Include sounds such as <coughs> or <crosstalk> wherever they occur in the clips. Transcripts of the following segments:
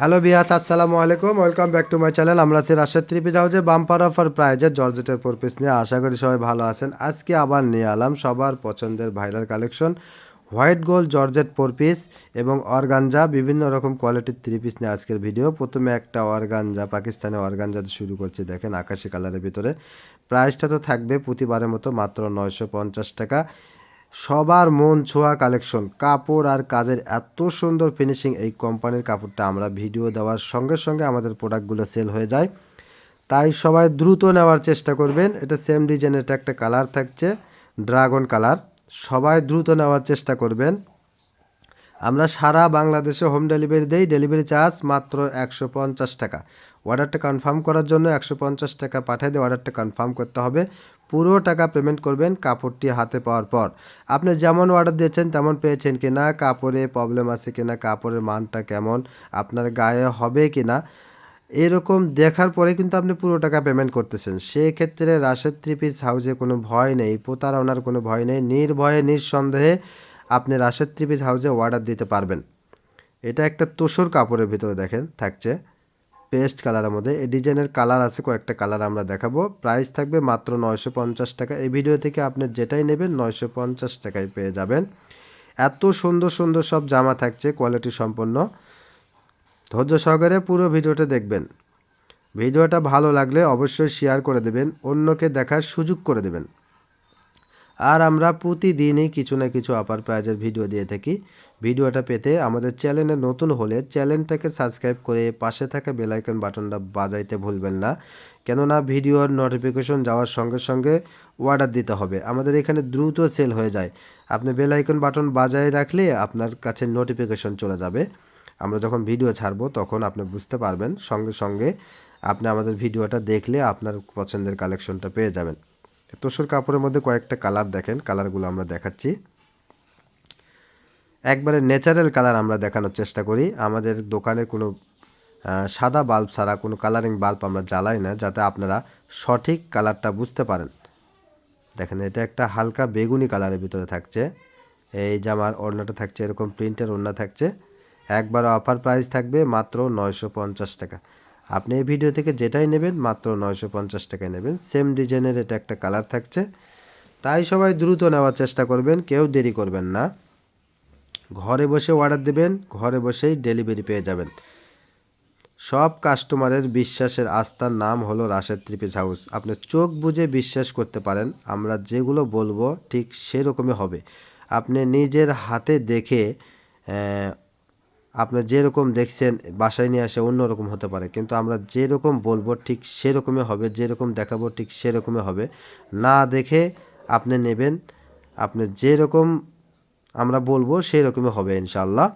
Hello বিয়াস, আসসালামু আলাইকুম। Welcome back to my channel আমরা আছি রাশেদ ত্রিপি হাউজে বাম্পার অফার প্রাইজের জর্জেটের ফোর পিস নিয়ে। আশা করি সবাই ভালো আছেন। আজকে আবার নিয়ে আলাম সবার পছন্দের viral collection white gold georgette four piece এবং অর্গানজা বিভিন্ন রকম কোয়ালিটির থ্রি পিস নিয়ে আজকের ভিডিও প্রথমে একটা অর্গানজা পাকিস্তানি অর্গানজাতে শুরু করছি, দেখেন আকাশি কালারের ভিতরে। প্রাইসটা তো থাকবে প্রতিবারের মতো মাত্র নয়শো পঞ্চাশ টাকা। সবার মন ছোঁয়া কালেকশন। কাপড় আর কাজের এত সুন্দর ফিনিশিং এই কোম্পানির কাপড়টা আমরা ভিডিও দেওয়ার সঙ্গে সঙ্গে আমাদের প্রোডাক্টগুলো সেল হয়ে যায়। তাই সবাই দ্রুত নেওয়ার চেষ্টা করবেন। এটা সেম ডিজাইনের এটা একটা কালার থাকছে ড্রাগন কালার সবাই দ্রুত নেওয়ার চেষ্টা করবেন। আমরা সারা বাংলাদেশে হোম ডেলিভারি দেই ডেলিভারি চার্জ মাত্র একশো পঞ্চাশ টাকা। অর্ডারটা কনফার্ম করার জন্য একশো পঞ্চাশ টাকা পাঠিয়ে দিয়ে অর্ডারটা কনফার্ম করতে হবে। পুরো টাকা পেমেন্ট করবেন কাপড়টি হাতে পাওয়ার পর। আপনি যেমন অর্ডার দিয়েছেন তেমন পেয়েছেন কি না কাপড়ে প্রবলেম আছে কি না কাপড়ের মানটা কেমন, আপনার গায়ে হবে কি না এরকম দেখার পরে কিন্তু আপনি পুরো টাকা পেমেন্ট করতেছেন। সেক্ষেত্রে রাশেদ থ্রি পিস হাউসে কোনো ভয় নেই, প্রতারণার কোনো ভয় নেই, নির্ভয়ে, নিঃসন্দেহে আপনি রাশেদ থ্রি পিস হাউসে অর্ডার দিতে পারবেন। এটা একটা তোষর কাপড়ের ভিতরে দেখেন, থাকছে। পেস্ট কালারের মধ্যে। এই ডিজাইনের কালার আছে, কয়েকটা কালার আমরা দেখাবো। প্রাইস থাকবে মাত্র নয়শো পঞ্চাশ টাকা। এই ভিডিও থেকে আপনি যেটাই নেবেন, নয়শো পঞ্চাশ টাকায় পেয়ে যাবেন। এত সুন্দর সুন্দর সব জামা থাকছে, কোয়ালিটি সম্পন্ন। ধৈর্য সহকারে পুরো ভিডিওটা দেখবেন। ভিডিওটা ভালো লাগলে অবশ্যই শেয়ার করে দেবেন, অন্যকে দেখার সুযোগ করে দেবেন। আর আমরা প্রতিদিনই কিছু না কিছু অফার প্রাইজের ভিডিও দিয়ে থাকি। ভিডিওটা পেতে আমাদের চ্যানেলে নতুন হলে চ্যানেলটাকে সাবস্ক্রাইব করে পাশে থাকা বেলাইকন বাটনটা বাজাইতে ভুলবেন না। কেননা ভিডিওর নোটিফিকেশন যাওয়ার সঙ্গে সঙ্গে অর্ডার দিতে হবে। আমাদের এখানে দ্রুত সেল হয়ে যায়। আপনি বেলাইকন বাটন বাজায় রাখলে আপনার কাছে নোটিফিকেশন চলে যাবে। আমরা যখন ভিডিও ছাড়বো, তখন আপনি বুঝতে পারবেন। সঙ্গে সঙ্গে আপনি আমাদের ভিডিওটা দেখলে আপনার পছন্দের কালেকশনটা পেয়ে যাবেন। তোষর কাপড়ের মধ্যে কয়েকটা কালার দেখেন, কালারগুলো আমরা দেখাচ্ছি। একবারে ন্যাচারাল কালার আমরা দেখানোর চেষ্টা করি। আমাদের দোকানে কোনো সাদা বাল্ব ছাড়া কোনো কালারিং বাল্ব আমরা জ্বালাই না, যাতে আপনারা সঠিক কালারটা বুঝতে পারেন। দেখেন, এটা একটা হালকা বেগুনি কালারের ভিতরে থাকছে। এই জামার ওড়নাটা থাকছে, এরকম প্রিন্টের ওড়না থাকছে। একবার অফার প্রাইস থাকবে মাত্র নয়শো পঞ্চাশ টাকা। আপনি এই ভিডিও থেকে যেটাই নেবেন, মাত্র নয়শো পঞ্চাশ টাকায় নেবেন। সেম ডিজাইনের এটা একটা কালার থাকছে। তাই সবাই দ্রুত নেওয়ার চেষ্টা করবেন, কেউ দেরি করবেন না। ঘরে বসে অর্ডার দেবেন, ঘরে বসেই ডেলিভারি পেয়ে যাবেন। সব কাস্টমারের বিশ্বাসের আস্থার নাম হলো রাশেদ ত্রিপিস হাউস আপনি চোখ বুঝে বিশ্বাস করতে পারেন, আমরা যেগুলো বলব ঠিক সেরকমই হবে। আপনি নিজের হাতে দেখে আহ, আপনি যেরকম দেখছেন বাসায় নিয়ে আসে অন্যরকম হতে পারে। কিন্তু আমরা যেরকম বলব ঠিক সেরকমই হবে। যেরকম দেখাবো ঠিক সেরকমই হবে। না দেখে আপনি নেবেন। আপনি যেরকম আমরা বলব সেরকমই হবে ইনশাল্লাহ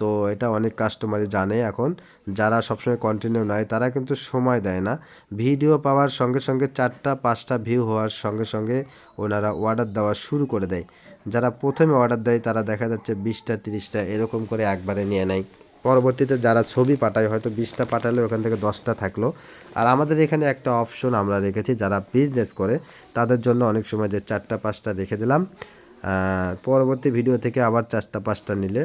তো এটা অনেক কাস্টমারই জানে এখন। যারা সবসময় কন্টিনিউ নেয় তারা কিন্তু সময় দেয় না। ভিডিও পাওয়ার সঙ্গে সঙ্গে চারটা, পাঁচটা ভিউ হওয়ার সঙ্গে সঙ্গে ওনারা অর্ডার দেওয়া শুরু করে দেয়। যারা প্রথমে অর্ডার দেয়, তারা দেখা যাচ্ছে বিশটা, তিরিশটা এরকম করে একবারে নিয়ে নেয়। পরবর্তীতে যারা ছবি পাঠায়, হয়তো বিশটা পাঠালে ওখান থেকে দশটা থাকল। আর আমাদের এখানে একটা অপশন আমরা রেখেছি, যারা বিজনেস করে, তাদের জন্য অনেক সময় যে চারটা, পাঁচটা রেখে দিলাম। পরবর্তী ভিডিও থেকে আবার চারটা, পাঁচটা নিলে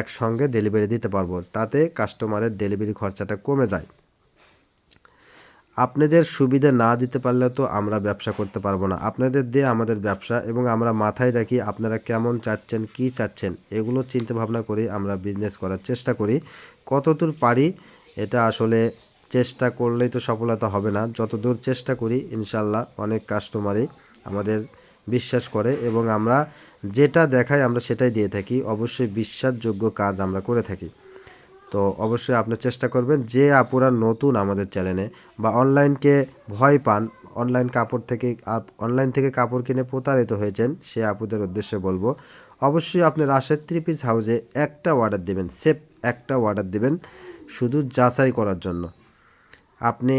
একসঙ্গে ডেলিভারি দিতে পারব, তাতে কাস্টমারের ডেলিভারি খরচাটা কমে যায়। আপনাদের সুবিধা না দিতে পারলে তো আমরা ব্যবসা করতে পারব না। আপনাদের দিয়ে আমাদের ব্যবসা এবং আমরা মাথায় রাখি আপনারা কেমন চাচ্ছেন, কি চাচ্ছেন, এগুলো চিন্তা ভাবনা করে আমরা বিজনেস করার চেষ্টা করি। কতদূর পারি, এটা আসলে চেষ্টা করলেই তো সফলতা হবে না। যতদূর চেষ্টা করি ইনশাল্লাহ অনেক কাস্টমারই আমাদের বিশ্বাস করে এবং আমরা যেটা দেখায় আমরা সেটাই দিয়ে থাকি। অবশ্যই বিশ্বাসযোগ্য কাজ আমরা করে থাকি। তো অবশ্যই আপনার চেষ্টা করবেন যে আপুরা নতুন আমাদের চ্যানেলে বা অনলাইনকে ভয় পান অনলাইন কাপড় থেকে অনলাইন থেকে কাপড় কিনে প্রতারিত হয়েছেন, সে আপুদের উদ্দেশ্যে বলব, অবশ্যই আপনি রাশেদ থ্রি পিস হাউসে একটা অর্ডার দেবেন সেফ একটা অর্ডার দেবেন, শুধু যাচাই করার জন্য। আপনি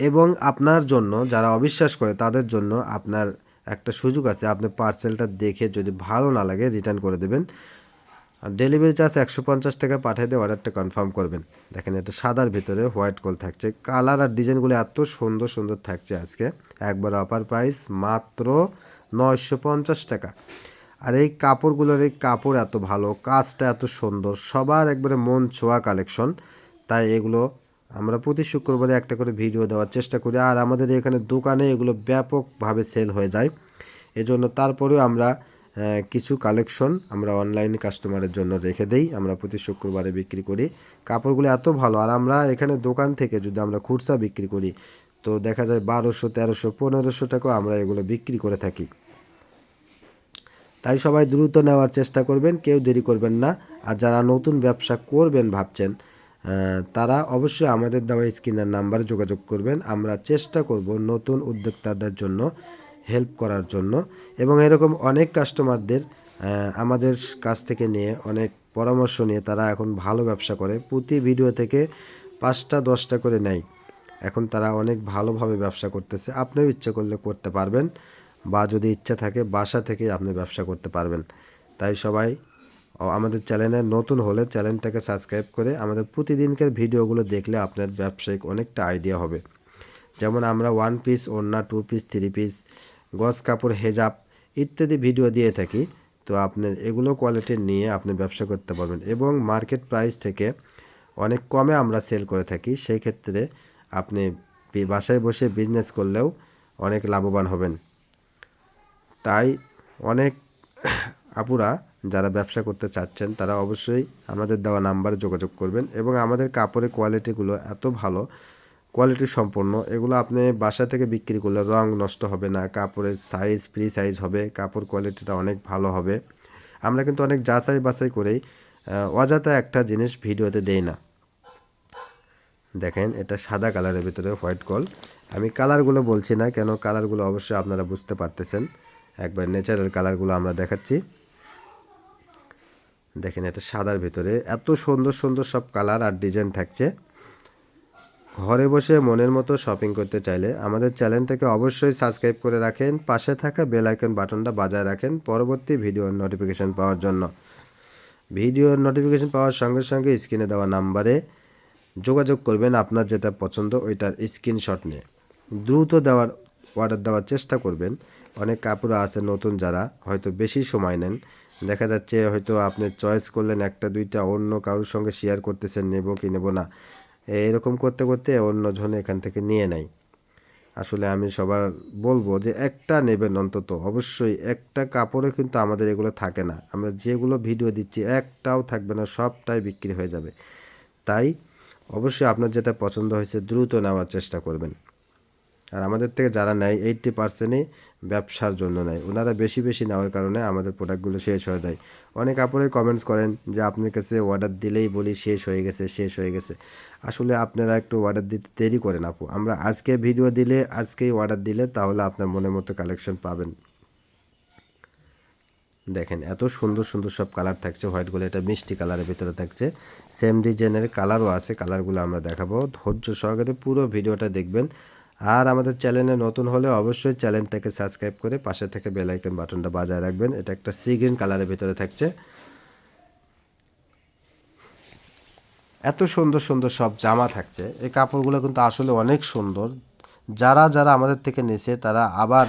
এবং আপনার জন্য, যারা অবিশ্বাস করে, তাদের জন্য আপনার একটা সুযোগ আছে, আপনি পার্সেলটা দেখে যদি ভালো না লাগে রিটার্ন করে দেবেন। আর ডেলিভারি চার্জ একশো পঞ্চাশ টাকা পাঠিয়ে দিয়ে অর্ডারটা কনফার্ম করবেন। দেখেন এটা সাদার ভিতরে হোয়াইট কল থাকছে। কালার আর ডিজাইনগুলো এত সুন্দর সুন্দর থাকছে আজকে। একবার অফার প্রাইস মাত্র নয়শো পঞ্চাশ টাকা। আর এই কাপড়গুলোর এই কাপড় এত ভালো, কাজটা এত সুন্দর, সবার একবারে মন ছোঁয়া কালেকশন তাই এগুলো আমরা প্রতি শুক্রবারে একটা করে ভিডিও দেওয়ার চেষ্টা করি, আর আমাদের এখানে দোকানে এগুলো ব্যাপকভাবে সেল হয়ে যায়। এজন্য তারপরেও আমরা কিছু কালেকশন আমরা অনলাইনে কাস্টমারের জন্য রেখে দেই, আমরা প্রতি শুক্রবারে বিক্রি করি। কাপড়গুলো এত ভালো, আর আমরা এখানে দোকান থেকে যদি আমরা খুচরা বিক্রি করি, তো দেখা যায় বারোশো, তেরোশো, পনেরোশো টাকাও আমরা এগুলো বিক্রি করে থাকি। তাই সবাই দ্রুত নেওয়ার চেষ্টা করবেন, কেউ দেরি করবেন না। আর যারা নতুন ব্যবসা করবেন ভাবছেন তারা অবশ্যই আমাদের দেওয়া স্ক্রিনের নাম্বারে যোগাযোগ করবেন। আমরা চেষ্টা করব নতুন উদ্যোক্তাদের জন্য হেল্প করার জন্য এবং এরকম অনেক কাস্টমারদের আমাদের কাছ থেকে নিয়ে অনেক পরামর্শ নিয়ে তারা এখন ভালো ব্যবসা করে। প্রতি ভিডিও থেকে পাঁচটা, দশটা করে নেয়। এখন তারা অনেক ভালোভাবে ব্যবসা করতেছে। আপনিও ইচ্ছে করলে করতে পারবেন বা যদি ইচ্ছা থাকে বাসা থেকেই আপনি ব্যবসা করতে পারবেন। তাই সবাই আমাদের চ্যানেলে নতুন হলে চ্যানেলটাকে সাবস্ক্রাইব করে আমাদের প্রতিদিনকার ভিডিওগুলো দেখলে আপনার ব্যবসায়িক অনেকটা আইডিয়া হবে। যেমন আমরা ওয়ান পিস ওড়না টু পিস থ্রি পিস গজ, কাপড়, হেজাব ইত্যাদি ভিডিও দিয়ে থাকি। তো আপনার এগুলো কোয়ালিটির নিয়ে আপনি ব্যবসা করতে পারবেন এবং মার্কেট প্রাইস থেকে অনেক কমে আমরা সেল করে থাকি। সেই ক্ষেত্রে আপনি বাসায় বসে বিজনেস করলেও অনেক লাভবান হবেন। তাই অনেক আপুরা যারা ব্যবসা করতে চাচ্ছেন, তারা অবশ্যই আমাদের দেওয়া নাম্বারে যোগাযোগ করবেন এবং আমাদের কাপড়ের কোয়ালিটিগুলো এত ভালো কোয়ালিটি সম্পন্ন, এগুলো আপনি বাসা থেকে বিক্রি করলে রং নষ্ট হবে না, কাপড়ের সাইজ ফ্রি সাইজ হবে, কাপড় কোয়ালিটিটা অনেক ভালো হবে। আমরা কিন্তু অনেক যাচাই বাছাই করেই অযথা একটা জিনিস ভিডিওতে দেই না। দেখেন, এটা সাদা কালারের ভিতরে হোয়াইট কল আমি কালারগুলো বলছি না, কেন কালারগুলো অবশ্যই আপনারা বুঝতে পারতেছেন। একবার ন্যাচারাল কালারগুলো আমরা দেখাচ্ছি। দেখেন এটা সাদার ভিতরে। এত সুন্দর সুন্দর সব কালার আর ডিজাইন থাকছে। ঘরে বসে মনের মতো শপিং করতে চাইলে আমাদের চ্যানেলটাকে অবশ্যই সাবস্ক্রাইব করে রাখেন, পাশে থাকা বেল আইকন বাটনটা বাজায় রাখেন পরবর্তী ভিডিওর নোটিফিকেশন পাওয়ার জন্য। ভিডিওর নোটিফিকেশন পাওয়ার সঙ্গে সঙ্গে স্ক্রিনে দেওয়া নাম্বারে যোগাযোগ করবেন আপনার যেটা পছন্দ ওইটার স্ক্রিনশট নিয়ে। দ্রুত দেওয়ার অর্ডার দেওয়ার চেষ্টা করবেন। অনেক কাপড় আছে নতুন যারা হয়তো বেশি সময় নেন। দেখা যাচ্ছে হয়তো আপনি চয়েস করলেন একটা, দুইটা অন্য কারোর সঙ্গে শেয়ার করতেছেন, নেব কি নেব না। এরকম করতে করতে অন্য জন এখান থেকে নিয়ে নেয়। আসলে আমি সবার বলব যে একটা নেবেন অন্তত। অবশ্যই একটা কাপড়ে কিন্তু আমাদের এগুলো থাকে না। আমরা যেগুলো ভিডিও দিচ্ছি, একটাও থাকবে না, সবটাই বিক্রি হয়ে যাবে। তাই অবশ্যই আপনার যেটা পছন্দ হয়েছে দ্রুত নেওয়ার চেষ্টা করবেন। আর আমাদের থেকে যারা নেয় এইট্টি পার্সেন্টই ব্যবসার জন্য নেয়। ওনারা বেশি বেশি নেওয়ার কারণে আমাদের প্রোডাক্টগুলো শেষ হয়ে যায়। অনেক কাপড়ে কমেন্টস করেন যে, আপনার কাছে অর্ডার দিলেই বলি শেষ হয়ে গেছে, শেষ হয়ে গেছে। আসলে আপনারা একটু অর্ডার দিতে দেরি করেন আপু। আমরা আজকে ভিডিও দিলে, আজকেই অর্ডার দিলে তাহলে আপনার মনের মতো কালেকশন পাবেন। দেখেন, এত সুন্দর সুন্দর সব কালার থাকছে। হোয়াইটগুলো এটা মিষ্টি কালারের ভিতরে থাকছে। সেম ডিজাইনের কালারও আছে। কালারগুলো আমরা দেখাবো। ধৈর্য সহকারে পুরো ভিডিওটা দেখবেন। আর আমাদের চ্যানেলে নতুন হলে অবশ্যই চ্যানেলটাকে সাবস্ক্রাইব করে পাশে থেকে বেল আইকন বাটনটা বাজায় রাখবেন। এটা একটা সি গ্রিন কালারের ভিতরে থাকছে। এত সুন্দর সুন্দর সব জামা থাকছে। এই কাপড়গুলো কিন্তু আসলে অনেক সুন্দর। যারা যারা আমাদের থেকে নিছে, তারা আবার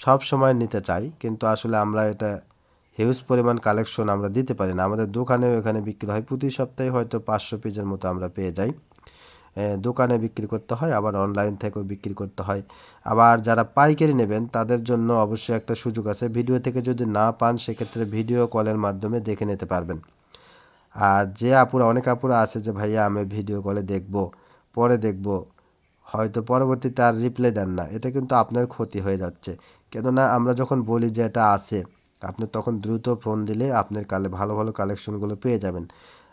সব সময় নিতে চাই কিন্তু আসলে আমরা এটা হিউজ পরিমাণ কালেকশন আমরা দিতে পারি না। আমাদের দোকানেও এখানে বিক্রি হয়। প্রতি সপ্তাহে হয়তো পাঁচশো পিসের মতো আমরা পেয়ে যাই। দোকানে বিক্রি করতে হয়, আবার অনলাইন থেকেও বিক্রি করতে হয়। আবার যারা পাইকারি নেবেন, তাদের জন্য অবশ্যই একটা সুযোগ আছে। ভিডিও থেকে যদি না পান, সেক্ষেত্রে ভিডিও কলের মাধ্যমে দেখে নিতে পারবেন। আর যে আপুরা, অনেক আপুরা আছে যে, ভাইয়া, আমি ভিডিও কলে দেখব, পরে দেখব। হয়তো পরবর্তীতে আর রিপ্লাই দেন না। এটা কিন্তু আপনার ক্ষতি হয়ে যাচ্ছে। কেননা আমরা যখন বলি যে, এটা আছে, আপনি তখন দ্রুত ফোন দিলে আপনার কালে, ভালো ভালো কালেকশনগুলো পেয়ে যাবেন।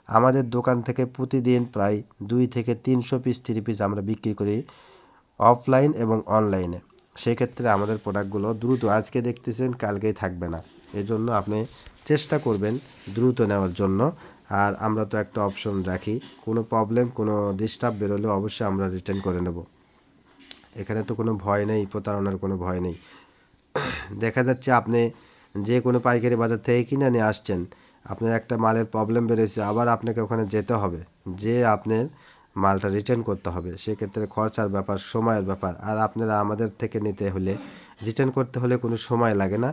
আমাদের দোকান থেকে প্রতিদিন প্রায় দুই থেকে তিনশো পিস থ্রি পিস আমরা বিক্রি করি অফলাইন এবং অনলাইনে সেক্ষেত্রে আমাদের প্রোডাক্টগুলো দ্রুত, আজকে দেখতেছেন, কালকেই থাকবে না। এজন্য আপনি চেষ্টা করবেন দ্রুত নেওয়ার জন্য। আর আমরা তো একটা অপশন রাখি, কোনো প্রবলেম কোনো ডিস্টার্ব বেরোলে অবশ্যই আমরা রিটার্ন করে নেব। এখানে তো কোনো ভয় নেই, প্রতারণার কোনো ভয় নেই। <coughs> দেখা যাচ্ছে আপনি যে কোনো পাইকারি বাজার থেকে কিনে নিয়ে আসছেন আপনার একটা মালের প্রবলেম বেরোয়েছে আবার আপনাকে ওখানে যেতে হবে। যে আপনার মালটা রিটার্ন করতে হবে, সেক্ষেত্রে খরচার ব্যাপার, সময়ের ব্যাপার। আর আপনারা আমাদের থেকে নিতে হলে রিটার্ন করতে হলে কোনো সময় লাগে না।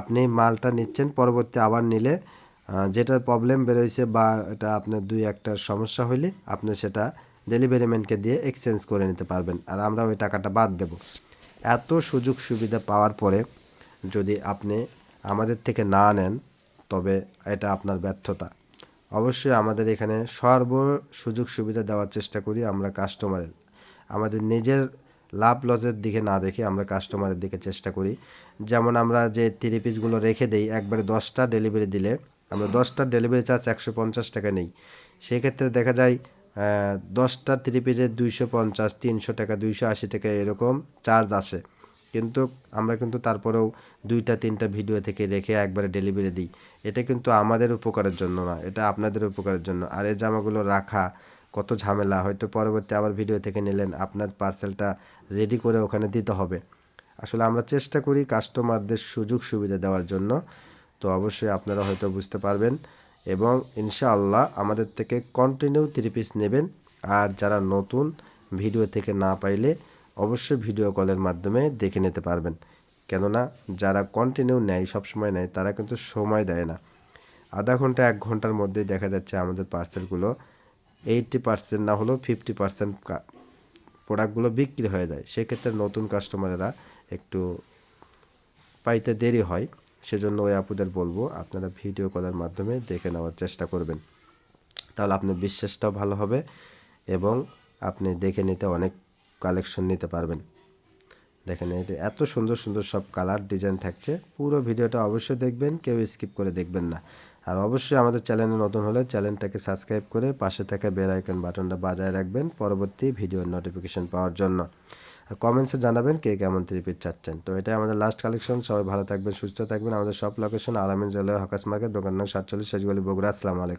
আপনি মালটা নিচ্ছেন, পরবর্তী আবার নিলে যেটার প্রবলেম বেরোইছে বা এটা আপনার দুই একটা সমস্যা হইলে, আপনি সেটা ডেলিভারি ম্যানকে দিয়ে এক্সচেঞ্জ করে নিতে পারবেন। আর আমরা ওই টাকাটা বাদ দেব। এত সুযোগ সুবিধা পাওয়ার পরে যদি আপনি আমাদের থেকে না নেন তবে এটা আপনার ব্যর্থতা। অবশ্যই আমাদের এখানে সর্ব সুযোগ সুবিধা দেওয়ার চেষ্টা করি আমরা কাস্টমারের আমাদের নিজের লাভ লসের দিকে না দেখে আমরা কাস্টমারের দিকে চেষ্টা করি। যেমন আমরা যে থ্রি পিসগুলো রেখে দেই, একবারে দশটা ডেলিভারি দিলে আমরা দশটা ডেলিভারি চার্জ একশো পঞ্চাশ টাকা নেই। সেক্ষেত্রে দেখা যায় দশটা থ্রি পিসের দুইশো পঞ্চাশ, তিনশো টাকা, দুইশো আশি টাকা এরকম চার্জ আসে। কিন্তু আমরা কিন্তু তারপরেও দুইটা, তিনটা ভিডিও থেকে রেখে একবারে ডেলিভারি দিই। এটা কিন্তু আমাদের উপকারের জন্য না, এটা আপনাদের উপকারের জন্য। আর এই জামাগুলো রাখা কত ঝামেলা, হয়তো পরবর্তী আবার ভিডিও থেকে নিলেন, আপনার পার্সেলটা রেডি করে ওখানে দিতে হবে। আসলে আমরা চেষ্টা করি কাস্টমারদের সুযোগ সুবিধা দেওয়ার জন্য, তো অবশ্যই আপনারা হয়তো বুঝতে পারবেন। এবং ইনশাআল্লাহ আমাদের থেকে কন্টিনিউ থ্রি পিস নেবেন। আর যারা নতুন ভিডিও থেকে না পাইলে অবশ্যই ভিডিও কলের মাধ্যমে দেখে নিতে পারবেন। কেননা, যারা কন্টিনিউ নেয়, সবসময় নেয়, তারা কিন্তু সময় দেয় না। আধা ঘণ্টা, এক ঘণ্টার মধ্যেই দেখা যাচ্ছে আমাদের পার্সেলগুলো এইটটি পার্সেন্ট না হলেও ফিফটি পার্সেন্ট প্রোডাক্টগুলো বিক্রি হয়ে যায়। সেক্ষেত্রে নতুন কাস্টমারেরা একটু পাইতে দেরি হয়। সেজন্য ওই আপুদের বলব, আপনারা ভিডিও কলের মাধ্যমে দেখে নেওয়ার চেষ্টা করবেন। তাহলে আপনার বিশ্বাসটাও ভালো হবে এবং আপনি দেখে নিতে অনেক কালেকশন নিতে পারবেন। দেখেন এতে এত সুন্দর সুন্দর সব কালার ডিজাইন থাকছে। পুরো ভিডিওটা অবশ্যই দেখবেন, কেউ স্কিপ করে দেখবেন না। আর অবশ্যই আমাদের চ্যানেলে নতুন হলে চ্যানেলটাকে সাবস্ক্রাইব করে পাশে থাকা বেল আইকন বাটনটা বাজায় রাখবেন পরবর্তী ভিডিওর নোটিফিকেশন পাওয়ার জন্য। আর কমেন্টসে জানাবেন কে কেমন ত্রিপিট চাচ্ছেন। তো এটাই আমাদের লাস্ট কালেকশন সবাই ভালো থাকবেন, সুস্থ থাকবেন। আমাদের সব লোকেশন আলামিন জেলায় হকাস মার্কেট, দোকান নং সাতচল্লিশ শেষগলি বগুড়া। আসসালামু আলাইকুম।